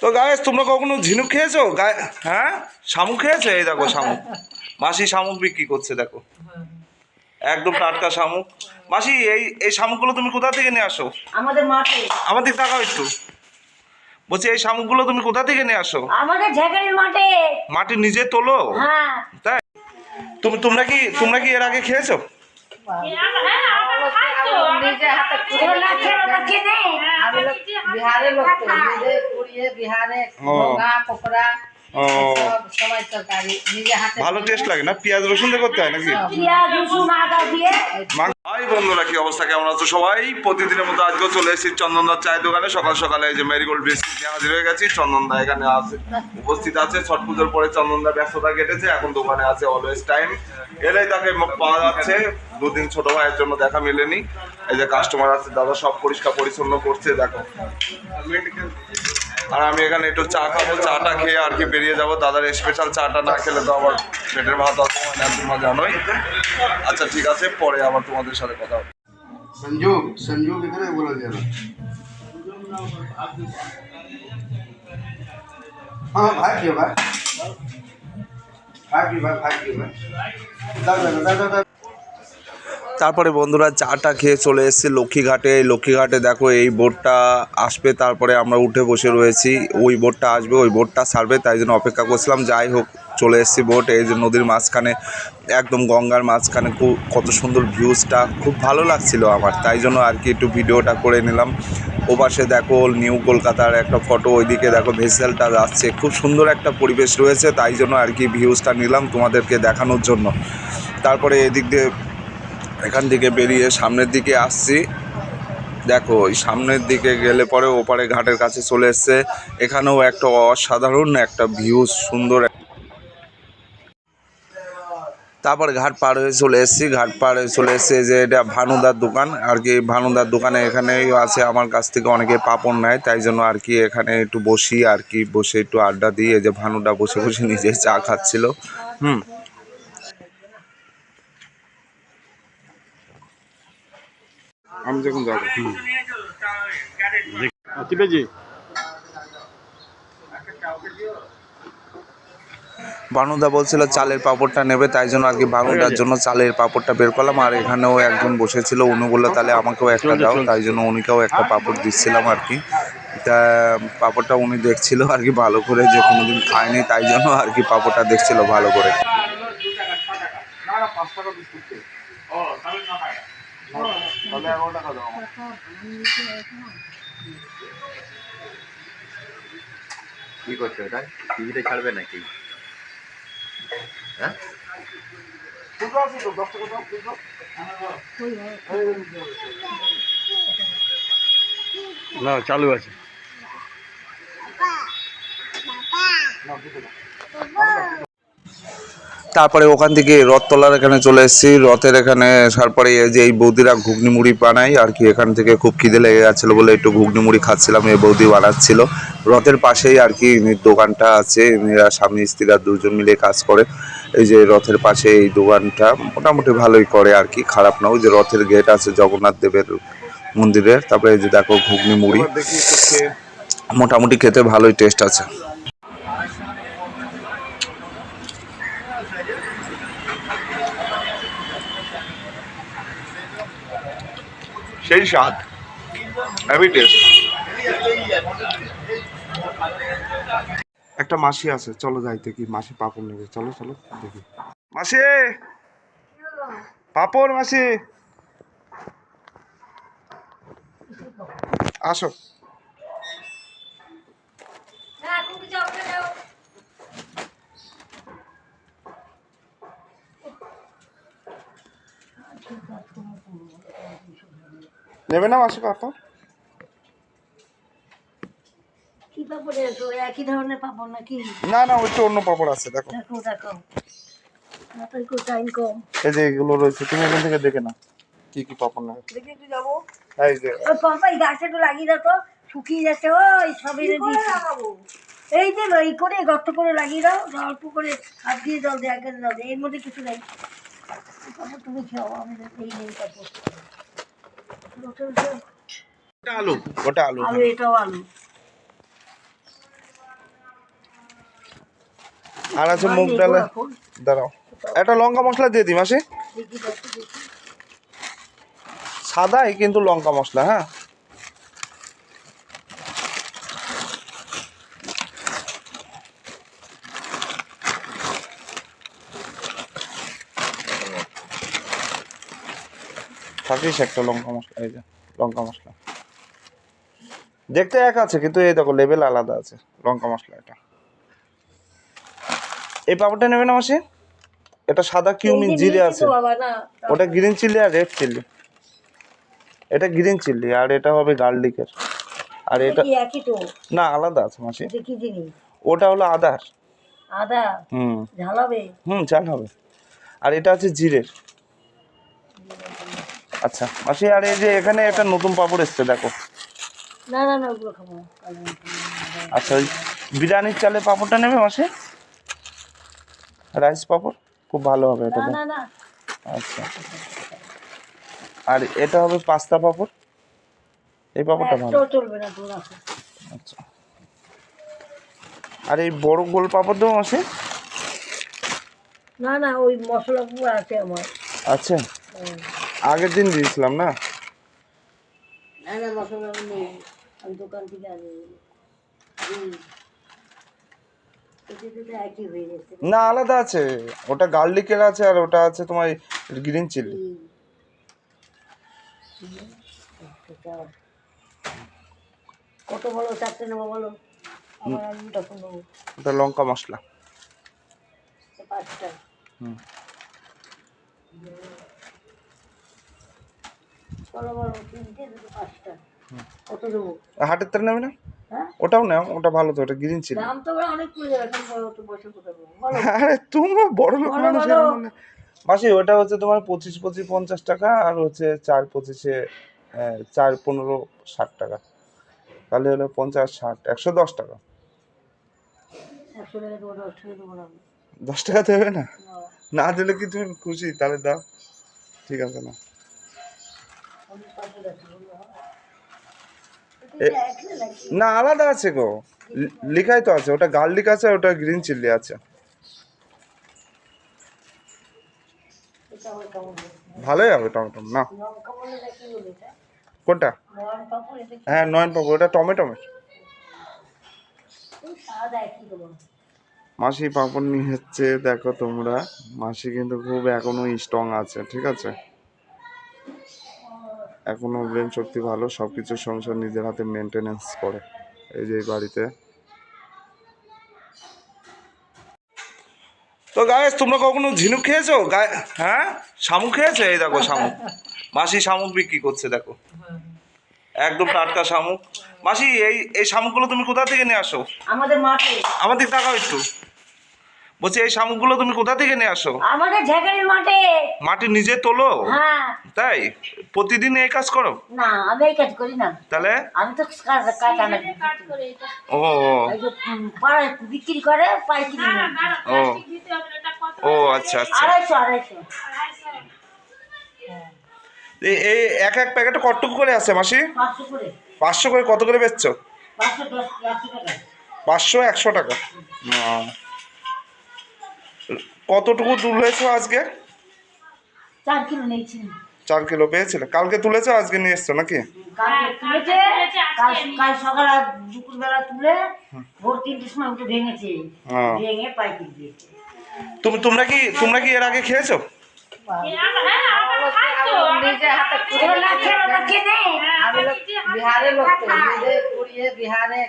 তো গায়ে তোমরা কখনো ঝিনুক খেয়েছো? গায়ে হ্যাঁ? শামুক খেয়েছো? এই দেখো শামুক। মাসি শামুক বিক্রি করছে দেখো। একদম টাটকা শামুক। মাসি এই এই শামুকগুলো তুমি কোথা থেকে নিয়ে আসো? আমাদের মাঠে। আমার দিক তাকাও একটু। বলছি এই শামুকগুলো তুমি কোথা থেকে নিয়ে আসো? আমাদের ঝাঁকারির মাঠে। মাটি নিজে তোলো? হ্যাঁ। তাই? তুমি তোমরা কি তোমরা কি এর আগে খেয়েছো? নিজে বিহারে পুড়িয়ে পকোড়া ভালো টেস্ট লাগে না? পেঁয়াজ রসুন দিয়ে করতে হয় নাকি? পেঁয়াজ রসুন আদা দিয়ে হাই বন্ধুরা, কি অবস্থা? কেমন আছো সবাই? প্রতিদিনের মতো আজকেও চলে এসেছি চন্দনদার চায়ের দোকানে। সকাল সকালে এই যে মেরিগোল্ড বিস্কিট নিয়ে হাজির হয়ে গেছি। চন্দনদা এখানে আছে উপস্থিত আছে। ছট পুজোর পরে চন্দনদা ব্যস্ততা কেটেছে। এখন দোকানে আছে অলওয়েজ টাইম এলেই তাকে পাওয়া যাচ্ছে। দুদিন ছোট ভাইয়ের জন্য দেখা মেলেনি। এই যে কাস্টমার আছে, দাদা সব পরিষ্কার পরিচ্ছন্ন করছে, দেখো। আর আমি এখানে একটু চা খাব, চাটা খেয়ে আর কি বেরিয়ে যাব। দাদার স্পেশাল চাটা না খেলে তো আবার পেটের ভাত অত হয় না তোমরা জানোই আচ্ছা ঠিক আছে, পরে আবার তোমাদের সাথে কথা হবে। সঞ্জু সঞ্জু এখানে বলে যাবে হ্যাঁ, ভাই ভাই, কি ভাই? ভাই, কি ভাই ভাই, কি ভাই? তারপরে বন্ধুরা চাটা খেয়ে চলে এসেছি লক্ষ্মীঘাটে। লক্ষ্মীঘাটে দেখো এই বোটটা আসবে, তারপরে আমরা উঠে বসে রয়েছি। ওই বোটটা আসবে, ওই বোটটা সারবে, তাই জন্য অপেক্ষা করছিলাম। যাই হোক, চলে এসেছি বোট, এই যে নদীর মাঝখানে, একদম গঙ্গার মাঝখানে। খুব কত সুন্দর ভিউজটা খুব ভালো লাগছিল আমার। তাই জন্য আর কি একটু ভিডিওটা করে নিলাম। ওপাশে দেখো নিউ কলকাতার একটা ফটো ওইদিকে দেখো ভেসেলটা যাচ্ছে। খুব সুন্দর একটা পরিবেশ রয়েছে, তাই জন্য আর কি ভিউজটা নিলাম তোমাদেরকে দেখানোর জন্য। তারপরে এদিক দিয়ে এখান থেকে বেরিয়ে সামনের দিকে আসছি। দেখো, ওই সামনের দিকে গেলে পরে ওপারে ঘাটের কাছে চলে এসছে। এখানেও একটা অসাধারণ একটা ভিউ সুন্দর তারপর ঘাট পার হয়ে চলে এসেছি। ঘাট পার হয়ে চলে এসেছে যে এটা ভানুদার দোকান। আর কি ভানুদার দোকানে এখানেই আছে, আমার কাছ থেকে অনেকে পাপড় নেয়। তাই জন্য আর কি এখানে একটু বসি, আর কি বসে একটু আড্ডা দিই। এই যে ভানুদা বসে বসে নিজে চা খাচ্ছিল। হুম। আমি যখন যাব। বানুদা বলছিল চালের পাঁপড়টা নেবে তাই জন্য আর কি বানুদার জন্য চালের পাঁপড়টা বের করলাম আর এখানেও একজন বসেছিল উনি বলল তাহলে আমাকেও একটা দাও। তাই জন্য উনিকেও একটা পাপড় দিচ্ছিলাম আর কি। তা পাঁপড়টা উনি দেখছিল আর কি ভালো করে যে কোনোদিন খায়নি তাই জন্য আর কি পাপড়টা দেখছিল ভালো করে। তাহলে এগারো টাকা দাও কি করছ ওটা টিভিতে ছাড়বে নাকি হ্যাঁ না চালু আছে। তারপরে ওখান থেকে রথ তোলার এখানে চলে এসেছি। রথের এখানে তারপরে যে এই বৌদিরা ঘুগনি মুড়ি বানায় আর কি এখান থেকে খুব খিদে লেগে গেছিল বলে একটু ঘুগনি মুড়ি খাচ্ছিলাম এই বৌদি বানাচ্ছিল। রথের পাশেই আর কি দোকানটা আছে এরা স্বামী স্ত্রীরা দুজন মিলে কাজ করে। এই যে রথের পাশে এই দোকানটা মোটামুটি ভালোই করে আর কি খারাপ না। ওই যে রথের গেট আছে জগন্নাথ দেবের মন্দিরের তারপরে এই যে দেখো ঘুগনি মুড়ি মোটামুটি খেতে ভালোই টেস্ট আছে। সেই স্বাদ। হ্যাভি টেস্ট একটা মাসি আছে, চলো যাই দেখি, মাসি পাপড় নেবে, চলো চলো, দেখি। মাসি! পাপড়, মাসি! আসো। নেবে না মাসি পাপড় কি পাপড় এসো একই ধরনের পাপড় নাকি? না না অন্য পাপড় আছে দেখো। এই যে এগুলো রয়েছে তুমি এখান থেকে দেখে না কি কি পাপড় নেবে। যাব। এই যে। পাপা এই গাছটা একটু লাগিয়ে দাও তো শুকিয়ে যাচ্ছে ওই সব এনে এই যে এই করে গর্ত করে লাগিয়ে দাও অল্প করে হাত দিয়ে জল দিয়ে আগে জল দিয়ে এর মধ্যে কিছু নেই। পাপড় তুমি খাও আমি এই নেই আর আছে মুগ ডালে। দাঁড়াও। একটা লঙ্কা মশলা দিয়ে দিই মাসি। সাদাই কিন্তু লঙ্কা মশলা হ্যাঁ? থাকিস একটা লঙ্কা মশলা এই যে লঙ্কা মশলা। দেখতে এক আছে কিন্তু এই দেখো লেভেল আলাদা আছে লঙ্কা মশলা এটা। এই পাপড়টা নেবে না মাসি? এটা সাদা কিউমিন জিরে আছে। ওটা গ্রিন চিলি আর রেড চিলি এটা গ্রিন চিলি আর এটা হবে গার্লিকের আর এটা না আলাদা আছে মাসি। ওটা হলো আদার। আদা? হুম। ঝালাবে হুম চাল হবে। আর এটা আছে জিরের। আচ্ছা মাসি আর এই যে এখানে একটা নতুন পাপড় এসছে দেখো। না না না ওগুলো খাব। আচ্ছা ওই বিরিয়ানির চালের পাপড়টা নেবে মাসি? রাইস পাপড়? খুব ভালো হবে এটা না না না। আচ্ছা। আর এটা হবে পাস্তা পাপড়? এই পাপড়টা ভালো। চলবে না আচ্ছা। আর এই বড় গোল পাপড় দেবো মাসি? না না ওই মশলা পুরো আছে আমার। আচ্ছা। আগের দিন দিয়েছিলাম না? না দোকান থেকে আলাদা আছে। ওটা গার্লিকের আছে আর ওটা আছে তোমার গ্রিন চিলি। কত বলো চারটে নেব বলো? ওটা লঙ্কা মশলা। পাঁচটা। হুম। বলো বলো তিনটে দুটো পাঁচটা কত দেবো? হাটের তেল নেবে না? হ্যাঁ? ওটাও নাও ওটা ভালো তো ওটা গ্রিন চিলি দাম তো অনেক পড়ে যাবে এখন বলো তো বসে কোথায় আরে তোমরা বড় লোক মানুষ বলো। মাসি ওটা হচ্ছে তোমার পঁচিশ পঁচিশ পঞ্চাশ টাকা আর হচ্ছে চার পঁচিশে চার পনেরো ষাট টাকা। তাহলে হলো পঞ্চাশ ষাট একশো দশ টাকা। দশ টাকা দেবো না, না? দিলে কি তুমি খুশি? তাহলে দাও। ঠিক আছে না না, আলাদা আছে গো লিখাই তো আছে ওটা গার্লিক আছে ওটা গ্রিন চিলি আছে? ভালোই হবে টমেটো না? কোনটা? হ্যাঁ নয়ন পাবো ওটা টমেটো। মাসি পাপড় নিয়ে হচ্ছে, দেখো তোমরা মাসি কিন্তু খুব এখনও স্ট্রং আছে, ঠিক আছে এখনও ব্রেন শক্তি ভালো সব কিছু সংসার নিজের হাতে মেনটেনেন্স করে। এই যে বাড়িতে। তো গায়ে তোমরা কখনো ঝিনুক খেয়েছো? গায়ে হ্যাঁ? শামুক খেয়েছে? এই দেখো শামুক। মাসি শামুক বিক্রি করছে দেখো। একদম টাটকা শামুক। মাসি এই এই শামুকগুলো তুমি কোথা থেকে নিয়ে আসো? আমাদের মাঠে। আমার দিকে তাকাও একটু। বলছি এই শামুকগুলো তুমি কোথা থেকে নিয়ে আসো? আমাদের ঝাঁকারির মাঠে। মাটি নিজে তোলো? হ্যাঁ। তাই? প্রতিদিন এই কাজ করো? না আমি এই কাজ করি না। তাহলে? আমি তো কাজ কাজ আনা ও পাড়ায় বিক্রি করে পাইকারি। ও। ও আচ্ছা আচ্ছা। আড়াইশো আড়াইশো। এই এই এক এক প্যাকেটে কতটুকু করে আছে মাসি? পাঁচশো করে। কত করে বেচছো? পাঁচশো একশো টাকা। কতটুকু তুলেছো আজকে? চার কিলো নিয়েছি চার কিলো পেয়েছিলে? কালকে তুলেছো আজকে নিয়ে এসছো নাকি? কালকে তুলেছে কাল কাল সকাল দুপুরবেলা তুলে ভোর তিনটের সময় উঠে ভেঙেছে হ্যাঁ। ভেঙে পাইকারি দিয়েছে। তুমি তোমরা কি তোমরা কি এর আগে খেয়েছো? ওরা কেনে আমি লোক বিহারের লোক তো নিজে কুড়িয়ে বিহারে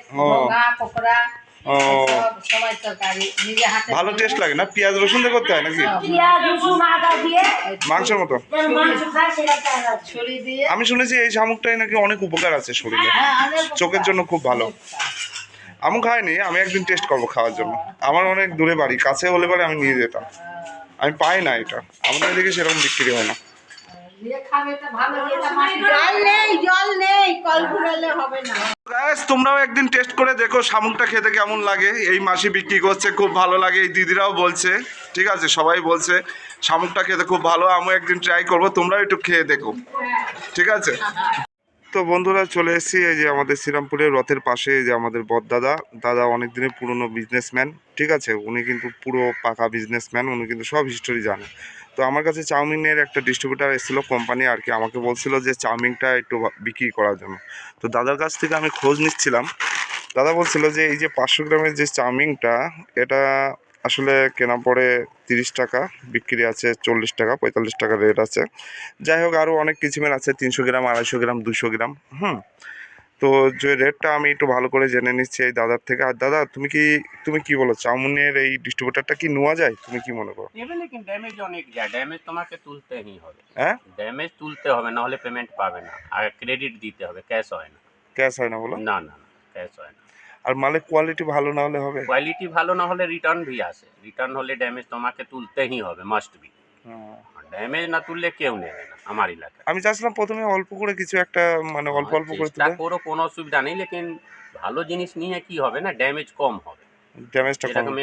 পোকরা ও। সব সবাই তরকারি নিজে হাতে ভালো টেস্ট লাগে না? পেঁয়াজ রসুন দিয়ে করতে হয় নাকি? পেঁয়াজ রসুন আদা দিয়ে। মাংসের মতো? আমি শুনেছি এই শামুকটাই নাকি অনেক উপকার আছে শরীরে। হ্যাঁ চোখের জন্য খুব ভালো। আমি খাইনি আমি একদিন টেস্ট করব খাওয়ার জন্য। আমার অনেক দূরে বাড়ি কাছে হলে পরে আমি নিয়ে যেতাম। আমি পাই না এটা। আমাদের এদিকে সেরকম বিক্রি হয় না। তোমরাও একদিন টেস্ট করে দেখো শামুকটা খেতে কেমন লাগে। এই মাসি বিক্রি করছে খুব ভালো লাগে এই দিদিরাও বলছে ঠিক আছে? সবাই বলছে শামুকটা খেতে খুব ভালো আমিও একদিন ট্রাই করব তোমরাও একটু খেয়ে দেখো ঠিক আছে? তো বন্ধুরা চলে এসেছি এই যে আমাদের শ্রীরামপুরের রথের পাশে যে আমাদের বদদাদা। দাদা অনেক দিনের পুরনো বিজনেসম্যান ঠিক আছে? উনি কিন্তু পুরো পাকা বিজনেসম্যান উনি কিন্তু সব হিস্টোরি জানে। তো আমার কাছে চাউমিনের একটা ডিস্ট্রিবিউটার এসেছিল কোম্পানি আর কি, আমাকে বলছিল যে চাউমিনটা একটু বিক্রি করার জন্য। তো দাদার কাছ থেকে আমি খোঁজ নিচ্ছিলাম। দাদা বলছিল যে এই যে পাঁচশো গ্রামের যে চাউমিনটা, এটা আসলে কেনা পড়ে তিরিশ টাকা, বিক্রি আছে চল্লিশ টাকা, পঁয়তাল্লিশ টাকা রেট আছে। যাই হোক আরও অনেক কিসিমের আছে, তিনশো গ্রাম, আড়াইশো গ্রাম দুশো গ্রাম, হুম। তো যে রেটটা আমি একটু ভালো করে জেনে নিচ্ছি এই দাদার থেকে। আর দাদা তুমি কি তুমি কি বলো চাউমিনের এই ডিস্ট্রিবিউটারটা কি নেওয়া যায়? তুমি কি মনে করো? নেবে লেকিন ড্যামেজ অনেক যায়। ড্যামেজ তোমাকে তুলতেই হবে। হ্যাঁ? ড্যামেজ তুলতে হবে না হলে পেমেন্ট পাবে না। আর ক্রেডিট দিতে হবে ক্যাশ হয় না। ক্যাশ হয় না বলো? না না না ক্যাশ হয় না। আর মালের কোয়ালিটি ভালো না হলে হবে? কোয়ালিটি ভালো না হলে রিটার্ন ভি আসে। রিটার্ন হলে ড্যামেজ তোমাকে তুলতেই হবে মাস্ট বি হুম। ড্যামেজ না তুললে কেউ নেবে না আমার এলাকায়। আমি চাচ্ছিলাম প্রথমে অল্প করে কিছু একটা মানে অল্প অল্প করে চেষ্টা করো কোনো অসুবিধা নেই লেকিন ভালো জিনিস নিয়ে কি হবে না ড্যামেজ কম হবে। ড্যামেজটা কম। এরকম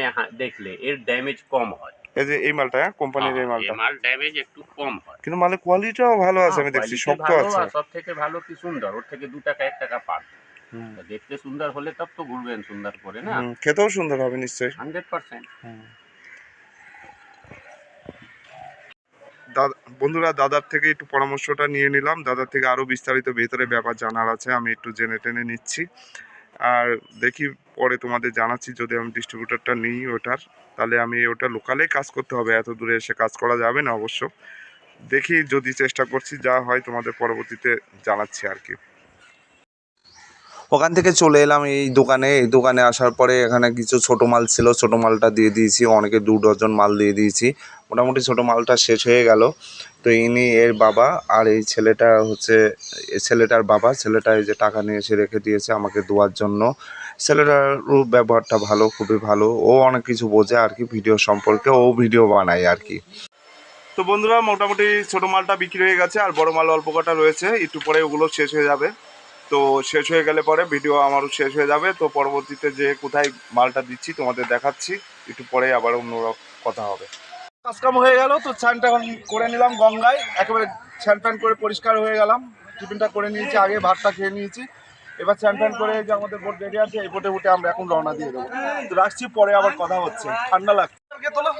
দেখলে এর ড্যামেজ কম হয়। এই যে এই মালটা হ্যাঁ কোম্পানির এই মালটা। মাল ড্যামেজ একটু কম হয়। কিন্তু মালের কোয়ালিটিটাও ভালো আছে আমি দেখছি শক্ত আছে। সব থেকে ভালো কি সুন্দর? ওর থেকে দু টাকা এক টাকা পান হুম। দেখতে সুন্দর হলে তব তো ঘুরবেন সুন্দর করে না? খেতেও সুন্দর হবে নিশ্চয়ই। হান্ড্রেড পার্সেন্ট বন্ধুরা, দাদার থেকে একটু পরামর্শটা নিয়ে নিলাম। দাদার থেকে আরও বিস্তারিত ভেতরে ব্যাপার জানার আছে, আমি একটু জেনে টেনে নিচ্ছি। আর দেখি পরে তোমাদের জানাচ্ছি, যদি আমি ডিস্ট্রিবিউটারটা নিই ওটার, তাহলে আমি ওটা লোকালেই কাজ করতে হবে। এত দূরে এসে কাজ করা যাবে না অবশ্য। দেখি যদি চেষ্টা করছি, যা হয় তোমাদের পরবর্তীতে জানাচ্ছি আর কি। ওখান থেকে চলে এলাম এই দোকানে। এই দোকানে আসার পরে এখানে কিছু ছোট মাল ছিল। ছোট মালটা দিয়ে দিয়েছি, অনেকে দু ডজন মাল দিয়ে দিয়েছি। মোটামুটি ছোট মালটা শেষ হয়ে গেল। তো ইনি এর বাবা আর এই ছেলেটা হচ্ছে ছেলেটার বাবা, ছেলেটা এই যে টাকা নিয়ে এসে রেখে দিয়েছে আমাকে দেওয়ার জন্য। ছেলেটার ব্যবহারটা ভালো, খুবই ভালো। ও অনেক কিছু বোঝে আর কি ভিডিও সম্পর্কে, ও ভিডিও বানায় আর কি। তো বন্ধুরা, মোটামুটি ছোট মালটা বিক্রি হয়ে গেছে আর বড় মাল অল্প কটা রয়েছে। একটু পরে ওগুলো শেষ হয়ে যাবে। তো শেষ হয়ে গেলে পরে ভিডিও আমারও শেষ হয়ে যাবে। তো পরবর্তীতে যে কোথায় মালটা দিচ্ছি তোমাদের দেখাচ্ছি। একটু পরে আবার অন্য কথা হবে। কাজকাম হয়ে গেল তো স্নানটা এখন করে নিলাম গঙ্গায়। একেবারে স্নান প্যান করে পরিষ্কার হয়ে গেলাম। টিফিনটা করে নিয়েছি আগে ভাতটা খেয়ে নিয়েছি। এবার স্নান প্যান করে যে আমাদের বোট রেডি আছে এই বোটে উঠে আমরা এখন রওনা দিয়ে দেবো। তো রাখছি পরে আবার কথা হচ্ছে। ঠান্ডা লাগছে। তোলো?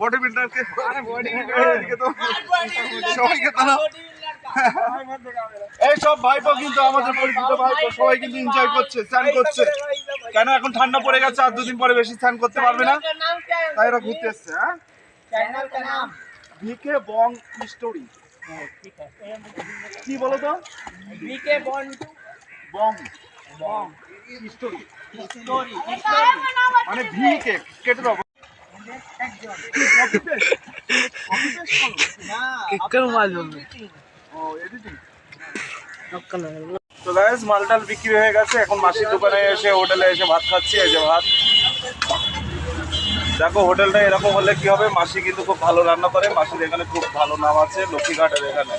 বডি বিল্ডারকে সবাইকে তোলো। এই সব ভাইপো কিন্তু আমাদের পরিচিত ভাইপো সবাই কিন্তু এনজয় করছে স্নান করছে। কেন এখন ঠান্ডা পড়ে গেছে আর দুদিন পরে বেশি স্নান করতে পারবে না? তাই এরা ঘুরতে এসছে হ্যাঁ? ভিকে বং স্টোরি কি বলো তো VK bong bong bong story মানে ভিকে কেটে দাও তো গাইস মালটাল বিক্রি হয়ে গেছে। এখন মাসির দোকানে এসে হোটেলে এসে ভাত খাচ্ছি। এই যে ভাত। দেখো, হোটেলটা এরকম হলে কি হবে? মাসি কিন্তু খুব ভালো রান্না করে। মাসির এখানে খুব ভালো নাম আছে, লক্ষ্মীঘাটের এখানে।